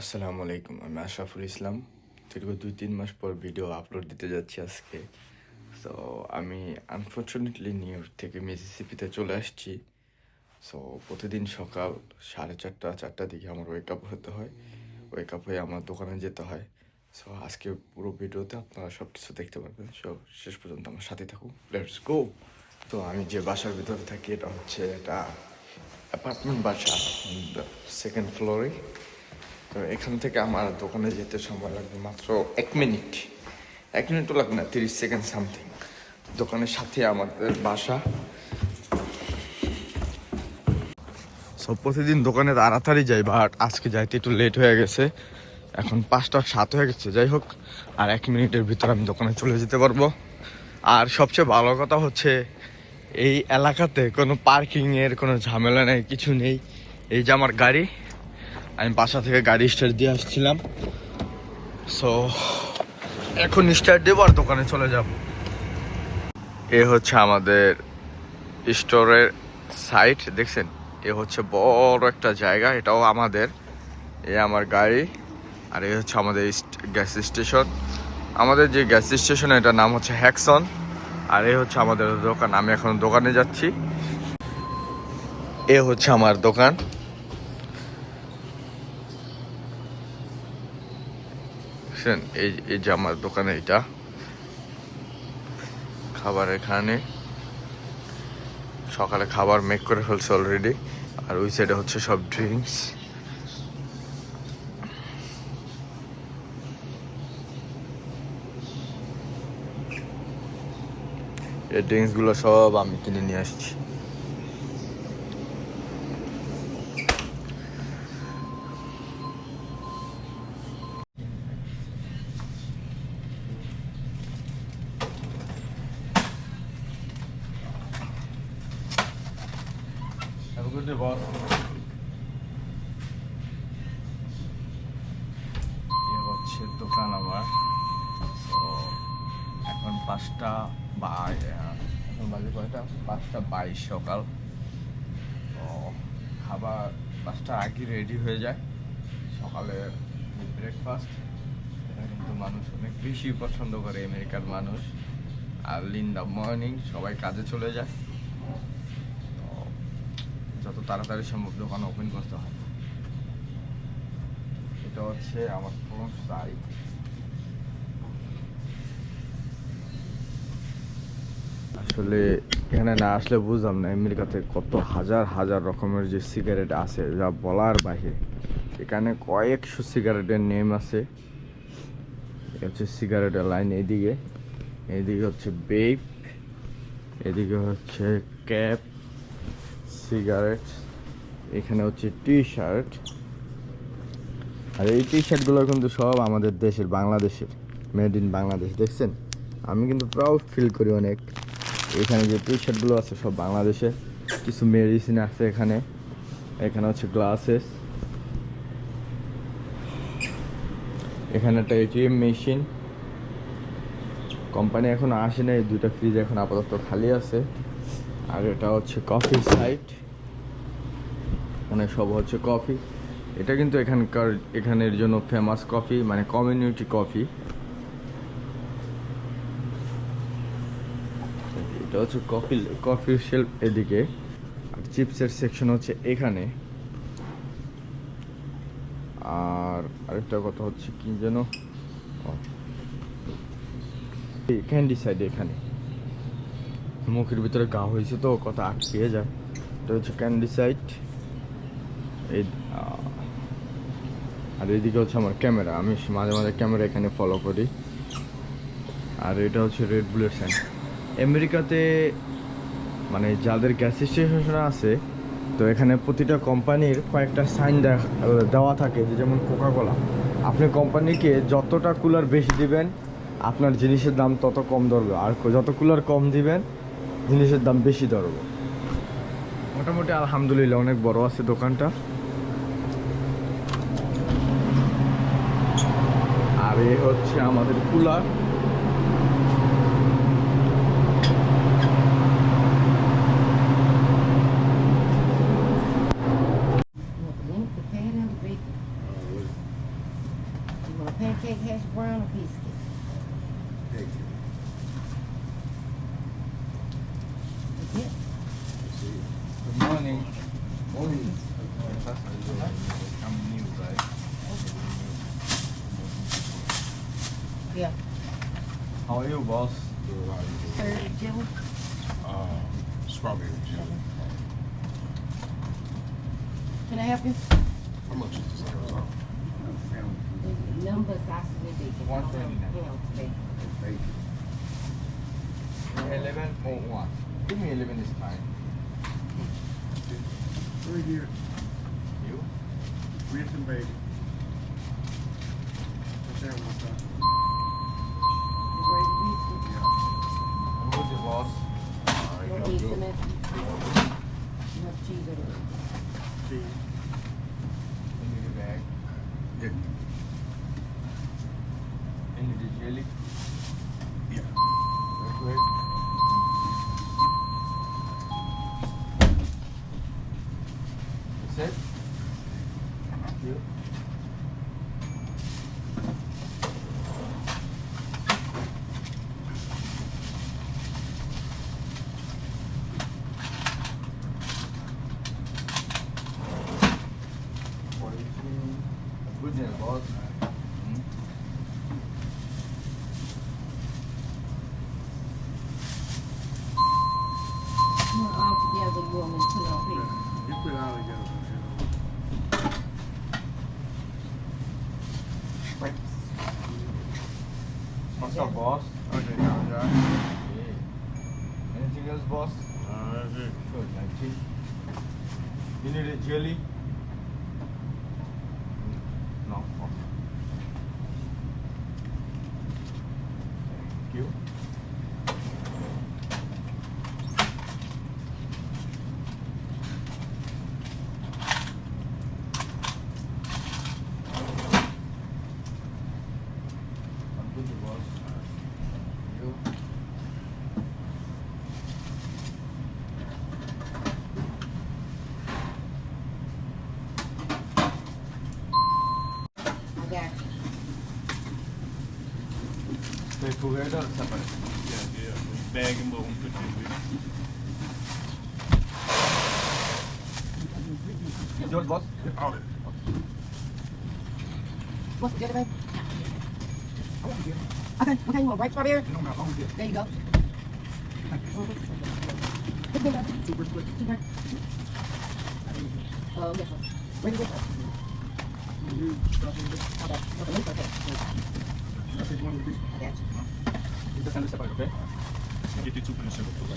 আসসালামু আলাইকুম, আমি আশরাফুল ইসলাম। দীর্ঘ দুই তিন মাস পর ভিডিও আপলোড দিতে যাচ্ছি আজকে। সো আমি আনফর্চুনেটলি নিউ ইয়র্ক থেকে মিসিসিপিতে চলে আসছি। সো প্রতিদিন সকাল সাড়ে চারটা চারটার দিকে আমার ওয়েক আপ হতে হয়। ওয়েক আপ হয়ে আমার দোকানে যেতে হয়। সো আজকে পুরো ভিডিওতে আপনারা সব কিছু দেখতে পারবেন। সো শেষ পর্যন্ত আমার সাথে থাকুন। লেটস গো তো, আমি যে বাসার ভিতরে থাকি, এটা হচ্ছে এটা অ্যাপার্টমেন্ট বাসা সেকেন্ড ফ্লোরে তো এখান থেকে আমার দোকানে যেতে সময় লাগবে মাত্র এক মিনিট। এক মিনিটও লাগবে না, তিরিশ সেকেন্ড সামথিং। দোকানের সাথে আমাদের বাসা। সব প্রতিদিন দোকানে তাড়াতাড়ি যাই, বাট আজকে যাইতে একটু লেট হয়ে গেছে। এখন পাঁচটা সাত হয়ে গেছে, যাই হোক, আর এক মিনিটের ভিতরে আমি দোকানে চলে যেতে পারব। আর সবচেয়ে ভালো কথা হচ্ছে, এই এলাকাতে কোনো পার্কিংয়ের কোনো ঝামেলা নেই, কিছু নেই। এই যে আমার গাড়ি আমি বাসা থেকে গাড়ি স্টার্ট দিয়ে আসছিলাম। সো এখন স্টার্ট দেবো আর দোকানে চলে যাব। এ হচ্ছে আমাদের স্টোরের সাইট দেখছেন? এ হচ্ছে বড় একটা জায়গা, এটাও আমাদের। এ আমার গাড়ি, আর এ হচ্ছে আমাদের গ্যাস স্টেশন আমাদের যে গ্যাস স্টেশন এটার নাম হচ্ছে হ্যাকসন আর এ হচ্ছে আমাদের দোকান। আমি এখন দোকানে যাচ্ছি। এ হচ্ছে আমার দোকান। বুঝছেন এই এই যে আমার দোকানে এটা। খাবার এখানে। সকালে খাবার মেক করে ফেলছে অলরেডি আর ওই সাইডে হচ্ছে সব ড্রিঙ্কস এই ড্রিঙ্কসগুলো সব আমি কিনে নিয়ে আসছি। Good boss. হচ্ছে দোকান আমার। তো এখন পাঁচটা বা এখন বাজে কয়টা? পাঁচটা বাইশ সকাল। তো খাবার পাঁচটা আগে রেডি হয়ে যায়। সকালের ব্রেকফাস্ট এটা কিন্তু মানুষ অনেক বেশি পছন্দ করে আমেরিকার মানুষ। আর ইন দ্য মর্নিং সবাই কাজে চলে যায়। যত তাড়াতাড়ি সম্ভব দোকান ওপেন করতে হয়। এটা হচ্ছে আমার ফ্রন্ট সাইড আসলে এখানে না আসলে বুঝলাম না আমেরিকাতে কত হাজার হাজার রকমের যে সিগারেট আছে, যা বলার বাহিরে। এখানে কয়েকশো সিগারেটের নেম আছে। হচ্ছে সিগারেটের লাইন এদিকে। এদিকে হচ্ছে বেপ এদিকে হচ্ছে ক্যাপ সিগারেট এখানে হচ্ছে টি শার্ট আর এই টি শার্টগুলো কিন্তু সব আমাদের দেশের, বাংলাদেশের মেড ইন বাংলাদেশ, দেখছেন? আমি কিন্তু প্রাউড ফিল করি অনেক। এখানে যে টি শার্টগুলো আছে সব বাংলাদেশে, কিছু মেডিসিন আছে এখানে। এখানে হচ্ছে গ্লাসেস এখানে একটা এটিএম মেশিন কোম্পানি এখন আসে নাই, দুইটা ফ্রিজ এখন আপাতত খালি আছে। আর এটা হচ্ছে কফি সাইট মানে সব হচ্ছে কফি এটা কিন্তু এখানকার, এখানের জন্য ফেমাস কফি মানে কমিউনিটি কফি এটা হচ্ছে কফি কফির শেলফ এদিকে। আর চিপসের সেকশন হচ্ছে এখানে। আর আরেকটা কথা হচ্ছে কি যেন? ক্যান্ডি সাইড এখানে। মুখের ভিতরে গা হয়েছে তো, কথা আটকে যায় এটা হচ্ছে ক্যান্ডি সাইড এই আর এদিকে হচ্ছে আমার ক্যামেরা আমি মাঝে মাঝে ক্যামেরা এখানে ফলো করি। আর এটা হচ্ছে রেড বুলেট সাইন আমেরিকাতে মানে যাদের গ্যাস স্টেশন আছে, তো এখানে প্রতিটা কোম্পানির কয়েকটা সাইন দেওয়া থাকে যেমন কোকা কোলা আপনি কোম্পানিকে যতটা কুলার বেশি দিবেন, আপনার জিনিসের দাম তত কম ধরবে। আর যত কুলার কম দিবেন জিনিসের দাম বেশি ধরবো। মোটামুটি আলহামদুলিল্লাহ, অনেক বড় আছে দোকানটা। আর এ হচ্ছে আমাদের cooler. I'm new, right? Yeah. How are you, boss? Good, how you? Third jelly? Uh, strawberry jelly. Can I help you? How much is this? Uh, The number sausage and bacon. One twenty-nine. Ham today. Thank you. Eleven or one? Give me eleven this fine. Right here, You? ribs and bacon. What's that one time? Great biscuit. Yeah. I'm good, boss. All right, No I'm eggs good. in it. No cheese in it. Cheese. You need a bag. Yeah. You need a jelly. Yeah. That's great. That's it? You? Good deal, boss. Hmm? You want all together, you want me to put it on here? You put it all together. you What's up, boss? know. Okay, now, Josh. Yeah. Anything else, boss? Uh, that's it. Good, 19. You need a jelly? No. Thank you. I'm good, boss. wear another separate. Yeah, yeah. Bag and bone, put it Yours, boss? All it. Boss, get it, babe. Okay, okay, you want ripe strawberry? No, no, I want beer. There you go. Super split. Super. Oh, yes, sir. Where do you get Okay, okay, okay. Okay, one of the Kita sambil siapa kafe? Kita cuba nak siapa kafe?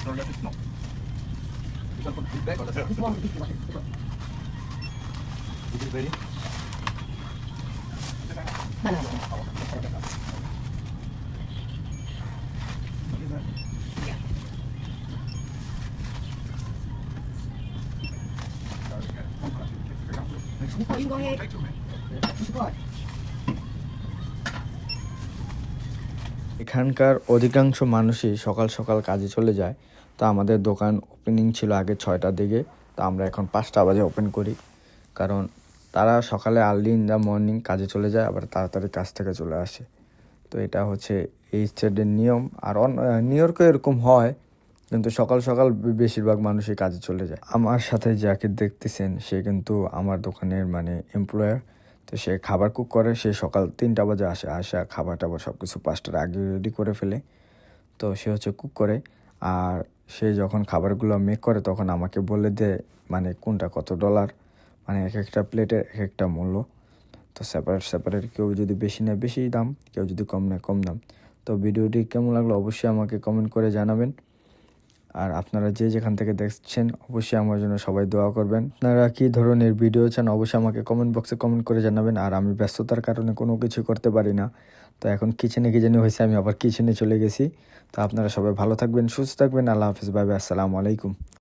Kalau dia tak nak. Kita pun tak nak. Kita pun tak nak. Kita pun tak nak. Go ahead. Take two, man. Yeah. এখানকার অধিকাংশ মানুষই সকাল সকাল কাজে চলে যায়। তো আমাদের দোকান ওপেনিং ছিল আগে ছয়টার দিকে, তো আমরা এখন পাঁচটা বাজে ওপেন করি। কারণ তারা সকালে আর্লি ইন দ্য মর্নিং কাজে চলে যায়, আবার তাড়াতাড়ি কাজ থেকে চলে আসে। তো এটা হচ্ছে এই স্টেটের নিয়ম। আর নিউ ইয়র্কে এরকম হয়, কিন্তু সকাল সকাল বেশিরভাগ মানুষই কাজে চলে যায়। আমার সাথে যাকে দেখতেছেন, সে কিন্তু আমার দোকানের মানে এমপ্লয়ার তো সে খাবার কুক করে, সে সকাল তিনটা বাজে আসে, আসা খাবার টাবার সব কিছু পাঁচটার আগে রেডি করে ফেলে। তো সে হচ্ছে কুক করে আর সে যখন খাবারগুলো মেক করে তখন আমাকে বলে দেয় মানে কোনটা কত ডলার মানে এক একটা প্লেটের এক একটা মূল্য। তো সেপারেট সেপারেট কেউ যদি বেশি নেয় বেশি দাম, কেউ যদি কম নেয় কম দাম। তো ভিডিওটি কেমন লাগল অবশ্যই আমাকে কমেন্ট করে জানাবেন। আর আপনারা যে যেখান থেকে দেখছেন, অবশ্যই আমার জন্য সবাই দোয়া করবেন। আপনারা কী ধরনের ভিডিও চান, অবশ্যই আমাকে কমেন্ট বক্সে কমেন্ট করে জানাবেন। আর আমি ব্যস্ততার কারণে কোনো কিছু করতে পারি না। তো এখন কিচেনে কি জানি হয়েছে, আমি আবার কিচেনে চলে গেছি। তো আপনারা সবাই ভালো থাকবেন, সুস্থ থাকবেন। আল্লাহ হাফিজ ভাই, আসসালামু আলাইকুম।